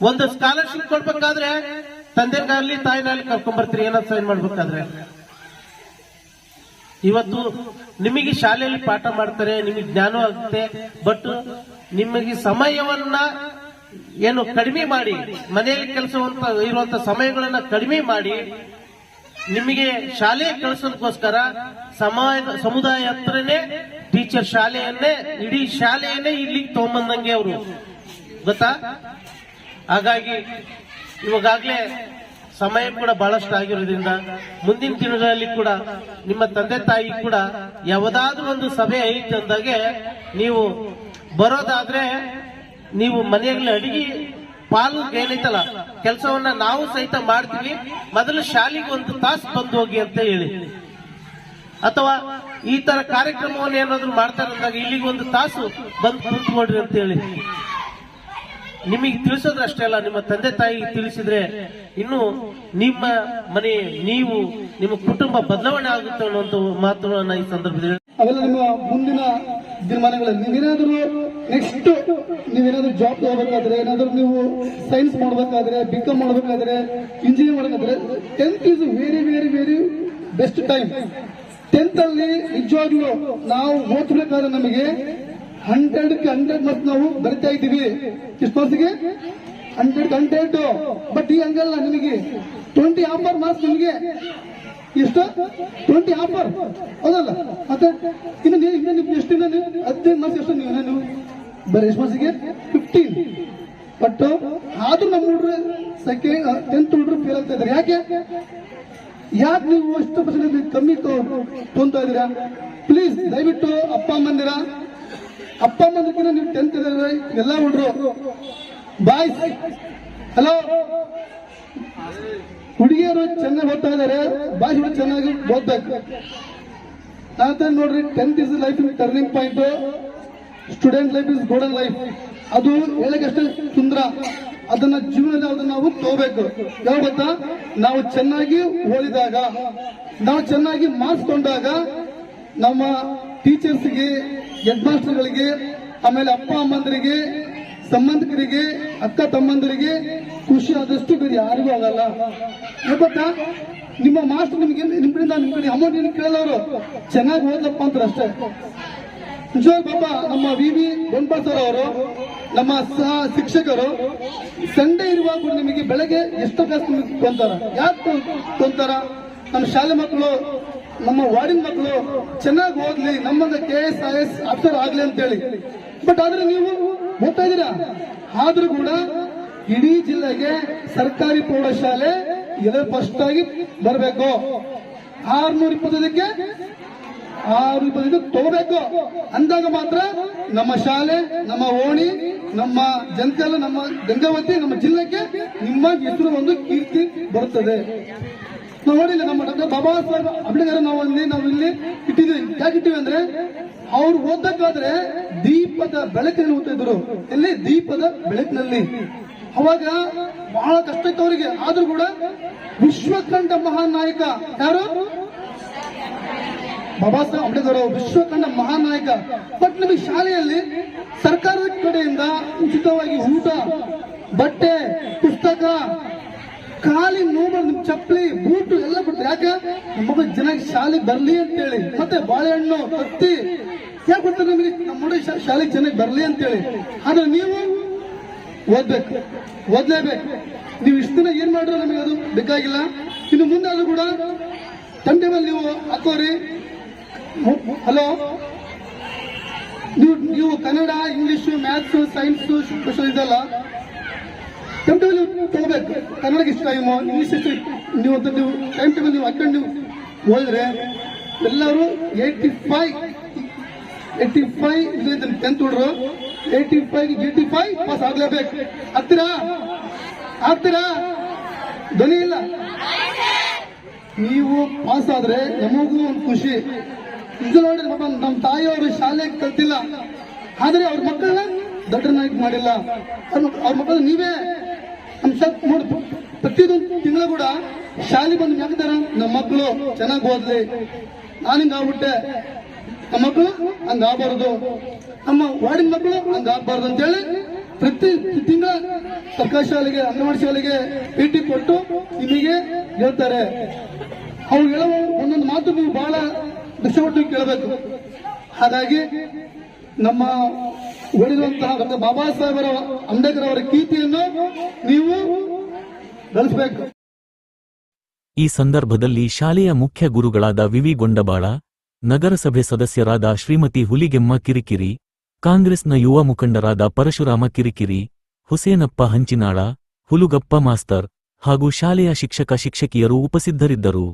ಒಂದು ಸ್ಕಾಲರ್ಶಿಪ್ ಕೊಡ್ಬೇಕಾದ್ರೆ ತಂದೆಗಾಗ್ಲಿ ತಾಯಿನಾಗ್ಲಿ ಕರ್ಕೊಂಡ್ ಬರ್ತೀರಿ, ಏನಾದ್ರು ಸೈನ್ ಮಾಡ್ಬೇಕಾದ್ರೆ. ಇವತ್ತು ನಿಮಗೆ ಶಾಲೆಯಲ್ಲಿ ಪಾಠ ಮಾಡ್ತಾರೆ, ನಿಮಗೆ ಜ್ಞಾನ ಆಗುತ್ತೆ, ಬಟ್ ನಿಮಗೆ ಸಮಯವನ್ನ ಏನು ಕಡಿಮೆ ಮಾಡಿ, ಮನೆಯಲ್ಲಿ ಕೆಲಸ ಇರುವಂತ ಸಮಯಗಳನ್ನ ಕಡಿಮೆ ಮಾಡಿ, ನಿಮಗೆ ಶಾಲೆ ಕಳಿಸೋದಕ್ಕೋಸ್ಕರ ಸಮಾಜ, ಸಮುದಾಯ ಹತ್ರನೇ ಟೀಚರ್ ಶಾಲೆಯನ್ನೇ, ಇಡೀ ಶಾಲೆಯನ್ನೇ ಇಲ್ಲಿಗೆ ತಗೊಂಬಂದಂಗೆ ಅವರು. ಗೊತ್ತಾ? ಹಾಗಾಗಿ ಇವಾಗಲೇ ಸಮಯ ಕೂಡ ಬಹಳಷ್ಟು ಆಗಿರೋದ್ರಿಂದ ಮುಂದಿನ ದಿನಗಳಲ್ಲಿ ಕೂಡ ನಿಮ್ಮ ತಂದೆ ತಾಯಿ ಕೂಡ ಯಾವುದಾದ್ರೂ ಒಂದು ಸಭೆ ಐತೆ ಅಂದಾಗೆ ನೀವು ಬರೋದಾದ್ರೆ ನೀವು ಮನೆಯಲ್ಲಿ ಅಡಿಗೆ ಪಾಲು ಏನೈತಲ್ಲ ಕೆಲಸವನ್ನ ನಾವು ಸಹಿತ ಮಾಡ್ತೀವಿ, ಮೊದಲು ಶಾಲೆಗೆ ಒಂದು ತಾಸು ಬಂದು ಹೋಗಿ ಅಂತ ಹೇಳಿ. ಅಥವಾ ಈ ತರ ಕಾರ್ಯಕ್ರಮವನ್ನು ಏನಾದ್ರು ಮಾಡ್ತಾರೆ ಅಂದಾಗ ಇಲ್ಲಿಗೆ ಒಂದು ತಾಸು ಬಂದು ಕುಂತ್ಕೊಡ್ರಿ ಅಂತ ಹೇಳಿ. ನಿಮಗೆ ತಿಳಿಸೋದ್ರಷ್ಟೇ ಅಲ್ಲ, ನಿಮ್ಮ ತಂದೆ ತಾಯಿ ತಿಳಿಸಿದ್ರೆ ಇನ್ನು ನಿಮ್ಮ ಮನೆ ನೀವು ನಿಮ್ಮ ಕುಟುಂಬ ಬದಲಾವಣೆ ಆಗುತ್ತೆ ಅನ್ನುವಂತ ಮಾತುಗಳನ್ನ ಈ ಸಂದರ್ಭದಲ್ಲಿ ಅವೆಲ್ಲ ನಿಮ್ಮ ಮುಂದಿನ ದಿನಮಾನಗಳಲ್ಲಿ ನೀವೇನಾದ್ರೂ ನೆಕ್ಸ್ಟ್ ನೀವೇನಾದ್ರೂ ಜಾಬ್ ತಗೋಬೇಕಾದ್ರೆ, ಏನಾದ್ರೂ ನೀವು ಸೈನ್ಸ್ ಮಾಡಬೇಕಾದ್ರೆ ಬಿ ಕಾಮ್ ಮಾಡಬೇಕಾದ್ರೆ ಇಂಜಿನಿಯರ್ ಮಾಡಬೇಕಾದ್ರೆ tenth is very very very best time tenth ಅಲ್ಲಿ ನಿಜವಾಗ್ಲೂ ನಾವು ಓದ್ಬೇಕಾದ್ರೆ ನಮಗೆ ಹಂಡ್ರೆಡ್ ಹಂಡ್ರೆಡ್ ಮತ್ ನಾವು ಬರಿತಾ ಇದ್ದೀವಿ. ಇಷ್ಟು ಹಂಡ್ರೆಡ್ ಹಂಡ್ರೆಡ್ ಬಟ್ ಈ ಹಂಗಲ್ಲ ನಿಮಗೆ. ಟ್ವೆಂಟಿ ಆಫರ್ ಮಾರ್ಕ್ಸ್ ನಿಮಗೆ. ಎಷ್ಟು? ಟ್ವೆಂಟಿ ಆಫರ್ ಹೌದಲ್ಲ? ಮತ್ತೆ ಇನ್ನು ನೀವು ಇನ್ನು ನೀವು ಎಷ್ಟು ದಿನ ನೀವು ಹದಿನೈದು ಮಾರ್ಕ್ಸ್ ಎಷ್ಟು ನೀವು ನೀವು? ಬರೀ ಎಷ್ಟು ಮಾರ್ಕ್ಸಿಗೆ ಫಿಫ್ಟೀನ್ ಬಟ್ ಆದ್ರೂ ನಮ್ಮ ಹುಡುಗರು ಸೆಕೆಂಡ್ ಟೆಂತ್ ಹುಡುಗರು ಫೇಲ್ ಆಗ್ತಾ ಇದ್ದಾರೆ. ಯಾಕೆ? ಯಾಕೆ ನೀವು ಎಷ್ಟು ಪರ್ಸೆಂಟ್ ಕಮ್ಮಿ ತೊಗೊಂತಾ ಇದ್ದೀರಾ? ಪ್ಲೀಸ್ ದಯವಿಟ್ಟು ಅಪ್ಪ ಅಮ್ಮಂದಿರ ಅಪ್ಪ ಅಮ್ಮಂದಿರ್ಕಿಂತ ನೀವು ಟೆಂತ್ ಇದ್ದಾರೆ ಎಲ್ಲ ಹುಡ್ರು. Boys, hello? ಹುಡುಗಿಯರು ಚೆನ್ನಾಗಿ ಓದ್ತಾ ಇದ್ದಾರೆ ಬಾಯ್ಸ್ ಚೆನ್ನಾಗಿ ಓದ್ಬೇಕು. ನಾನು ನೋಡ್ರಿ tenth is life turning point student life is golden life ಅದು ಹೇಳಕ್ಕಷ್ಟೇ ಸುಂದರ. ಅದನ್ನ ಜೀವನದಲ್ಲಿ ಅದನ್ನ ನಾವು ತಗೋಬೇಕು. ಯಾವ ಗೊತ್ತಾ? ನಾವು ಚೆನ್ನಾಗಿ ಓದಿದಾಗ, ನಾವು ಚೆನ್ನಾಗಿ ಮಾರ್ಕ್ಸ್ ನಮ್ಮ ಟೀಚರ್ಸ್ಗೆ ಹೆಡ್ ಆಮೇಲೆ ಅಪ್ಪ ಅಮ್ಮಂದರಿಗೆ, ಸಂಬಂಧಿಕರಿಗೆ, ಅಕ್ಕ ತಮ್ಮಂದರಿಗೆ ಖುಷಿ ಆದಷ್ಟು ಬೇರೆ ಯಾರಿಗೂ ಆಗಲ್ಲ. ಗೊತ್ತಾ? ನಿಮ್ಮ ಮಾಸ್ಟರ್ ನಿಮ್ಗೆ ನಿಮ್ ಕಡೆಯಿಂದ ನಿಮ್ ಕಡೆ ಅಮೌಂಟ್ ಏನು ಅವರು? ಚೆನ್ನಾಗಿ ಓದ್ಲಪ್ಪ ಅಂತಾರೆ ಅಷ್ಟೇ. ನಿಜವಾಗ್ ಪಾಪ ನಮ್ಮ ವಿ ವಿ ಸರ್ ಅವರು, ನಮ್ಮ ಶಿಕ್ಷಕರು, ಸಂಡೆ ಇರುವಾಗ ಕೂಡ ನಿಮಗೆ ಬೆಳಗ್ಗೆ ಎಷ್ಟು ಕಾಸು ನಿಮಗೆ ತೊಂತಾರ? ಯಾಕೆ ತೊಂತಾರ? ನಮ್ಮ ಶಾಲೆ ಮಕ್ಕಳು ನಮ್ಮ ವಾರ್ಡಿನ ಮಕ್ಕಳು ಚೆನ್ನಾಗಿ ಓದ್ಲಿ ನಮ್ಮನ್ನ K S I S officer ಆಗ್ಲಿ ಅಂತೇಳಿ. ಬಟ್ ಆದ್ರೆ ನೀವು ಓದ್ತಾ ಇದ್ದೀರಾ? ಆದ್ರೂ ಕೂಡ ಇಡೀ ಜಿಲ್ಲೆಗೆ ಸರ್ಕಾರಿ ಪ್ರೌಢಶಾಲೆ ಎಲ್ಲ ಫಸ್ಟ್ ಆಗಿ ಬರಬೇಕು. ಆರ್ನೂರ ಇಪ್ಪತ್ತೈದಕ್ಕೆ ಆರು ಇಪ್ಪತ್ತೈದು ತಗೋಬೇಕು. ಅಂದಾಗ ಮಾತ್ರ ನಮ್ಮ ಶಾಲೆ, ನಮ್ಮ ಓಣಿ, ನಮ್ಮ ಜನತೆಲ್ಲ ನಮ್ಮ ಗಂಗಾವತಿ ನಮ್ಮ ಜಿಲ್ಲೆಗೆ ನಿಮ್ಮ ಹೆಸರು ಒಂದು ಕೀರ್ತಿ ಬರುತ್ತದೆ. ನೋಡಿಲ್ಲ ನಮ್ಮ ಡಾಕ್ಟರ್ ಬಾಬಾ ಸಾಹೇಬ್ ಅಂಬೇಡ್ಕರ್ ನಾವು ಅಲ್ಲಿ, ನಾವು ಇಲ್ಲಿ ಇಟ್ಟಿದ್ದೀವಿ. ಯಾಕೆ ಇಟ್ಟಿವಿ ಅಂದ್ರೆ, ಅವ್ರು ಓದಕ್ಕಾದ್ರೆ ದೀಪದ ಬೆಳಕಿನಲ್ಲಿ ಓದ್ತಿದ್ರು ಎಲ್ಲಿ? ದೀಪದ ಬೆಳಕಿನಲ್ಲಿ. ಅವಾಗ ಬಹಳ ಕಷ್ಟ ಇತ್ತು ಅವರಿಗೆ. ಆದ್ರೂ ಕೂಡ ವಿಶ್ವಕಂಠ ಮಹಾನ್ ನಾಯಕ ಯಾರು? ಬಾಬಾ ಸಾಹೇಬ್ ಅಂಬೇಡ್ಕರ್ ಅವರು ವಿಶ್ವಕಂಡ ಮಹಾನ್ ನಾಯಕ. ಬಟ್ ನಮಗೆ ಶಾಲೆಯಲ್ಲಿ ಸರ್ಕಾರದ ಕಡೆಯಿಂದ ಉಚಿತವಾಗಿ ಊಟ, ಬಟ್ಟೆ, ಪುಸ್ತಕ, ಖಾಲಿ ನೋವು ಚಪ್ಪಲಿ, ಬೂಟು ಎಲ್ಲ ಬಿಡ್ತಾರೆ ಯಾಕೆ? ನಮ್ಮ ಮಗ ಜನ ಶಾಲೆಗೆ ಬರ್ಲಿ ಅಂತೇಳಿ. ಮತ್ತೆ ಬಾಳೆಹಣ್ಣು ತತ್ತಿ ಯಾಕೆ ಕೊಡ್ತಾರೆ ನಿಮಗೆ? ನಮ್ಮ ಹುಡುಗ ಶಾಲೆಗೆ ಚೆನ್ನಾಗಿ ಬರ್ಲಿ ಅಂತೇಳಿ. ಆದ್ರೆ ನೀವು ಓದ್ಬೇಕು, ಓದ್ಲೇಬೇಕು. ನೀವು ಇಷ್ಟು ದಿನ ಏನ್ ಮಾಡ್ರೆ ನಮಗೆ ಅದು ಬೇಕಾಗಿಲ್ಲ. ಇನ್ನು ಮುಂದೆ ಆದ್ರೂ ಕೂಡ ಟೈಮ್ ಟೇಬಲ್ ನೀವು ಹಾಕೋರಿ. ಹಲೋ? ನೀವು ನೀವು ಕನ್ನಡ, ಇಂಗ್ಲಿಷು, ಮ್ಯಾಥ್ಸ್, ಸೈನ್ಸ್ ಇದೆಲ್ಲ ಟೈಮ್ ತಗೋಬೇಕು. ಕನ್ನಡಕ್ಕೆ ಇಷ್ಟ ಟೈಮು ಇಂಗ್ಲೀಷ್ ಇಷ್ಟು ನೀವು ಅಂತ ನೀವು ಟೈಮ್ ಟೇಬಲ್ ನೀವು ಹಾಕೊಂಡು ನೀವು ಹೋದ್ರೆ ಎಲ್ಲರೂ eighty five eighty five tenth ಹುಡ್ರು eighty five eighty five pass ಆಗ್ಲೇಬೇಕು. ಹತ್ತಿರ? ಹತ್ತಿರ? ಧ್ವನಿ ಇಲ್ಲ. ನೀವು ಪಾಸ್ ಆದ್ರೆ ನಮಗೂ ಒಂದು ಖುಷಿ. ಇದು ನೋಡಿದ್ರೆ ಪಾಪ ನಮ್ಮ ತಾಯಿಯವರು ಶಾಲೆಗೆ ಕಲ್ತಿಲ್ಲ. ಆದರೆ ಅವ್ರ ಮಕ್ಕಳನ್ನ ದೊಡ್ಡನಾಗಿ ಮಾಡಿಲ್ಲ. ಅವ್ರ ಮಕ್- ಅವ್ರ ಮಕ್ಕಳು ನೀವೇ ನಮ್ಮ ಸ್ವಲ್ಪ ಪ್ರತಿಯೊಂದು ತಿಂಗಳು ಕೂಡ ಶಾಲೆ ಬಂದು ಮ್ಯಾಕ್ತಾರ ನಮ್ಮ ಮಕ್ಕಳು ಚೆನ್ನಾಗಿ ಓದ್ಲಿ. ನಾನು ಹಿಂಗ ಆಗ್ಬಿಟ್ಟೆ. ನಮ್ಮ ಮಕ್ಕಳು ಹಂಗ ಆಗ್ಬಾರ್ದು. ನಮ್ಮ ವಾರ್ಡಿನ ಮಕ್ಕಳು ಹಂಗ ಆಗ್ಬಾರ್ದು ಅಂತೇಳಿ ಪ್ರತಿ ತಿಂಗಳ ಸರ್ಕಾರಿ ಶಾಲೆಗೆ, ಅಂಗನವಾಡಿ ಶಾಲೆಗೆ ಭೇಟಿ ಕೊಟ್ಟು ನಿಮಗೆ ಹೇಳ್ತಾರೆ. ಅವ್ರು ಹೇಳೋ ಒಂದೊಂದು ಮಾತು ನೀವು ಬಹಳ ದೃಶ್ಯಪಟ್ಟು ಕೇಳಬೇಕು. ಹಾಗಾಗಿ ನಮ್ಮ ಡಾಕ್ಟರ್ ಬಾಬಾ ಸಾಹೇಬರ ಅಂಬೇಡ್ಕರ್ ಅವರ ಕೀರ್ತಿಯನ್ನು ನೀವು ಬೆಳೆಸಬೇಕು ಈ ಸಂದರ್ಭದಲ್ಲಿ ಶಾಲೆಯ ಮುಖ್ಯ ಗುರುಗಳಾದ ವಿವಿ ಗೊಂಡಬಾಳ, ನಗರಸಭೆ ಸದಸ್ಯರಾದ ಶ್ರೀಮತಿ ಹುಲಿಗೆಮ್ಮ ಕಿರಿಕಿರಿ, ಕಾಂಗ್ರೆಸ್ನ ಯುವ ಮುಖಂಡರಾದ ಪರಶುರಾಮ ಕಿರಿಕಿರಿ, ಹುಸೇನಪ್ಪ ಹಂಚಿನಾಳ, ಹುಲುಗಪ್ಪ ಮಾಸ್ತರ್ ಹಾಗೂ ಶಾಲೆಯ ಶಿಕ್ಷಕ ಶಿಕ್ಷಕಿಯರು ಉಪಸ್ಥಿತರಿದ್ದರು.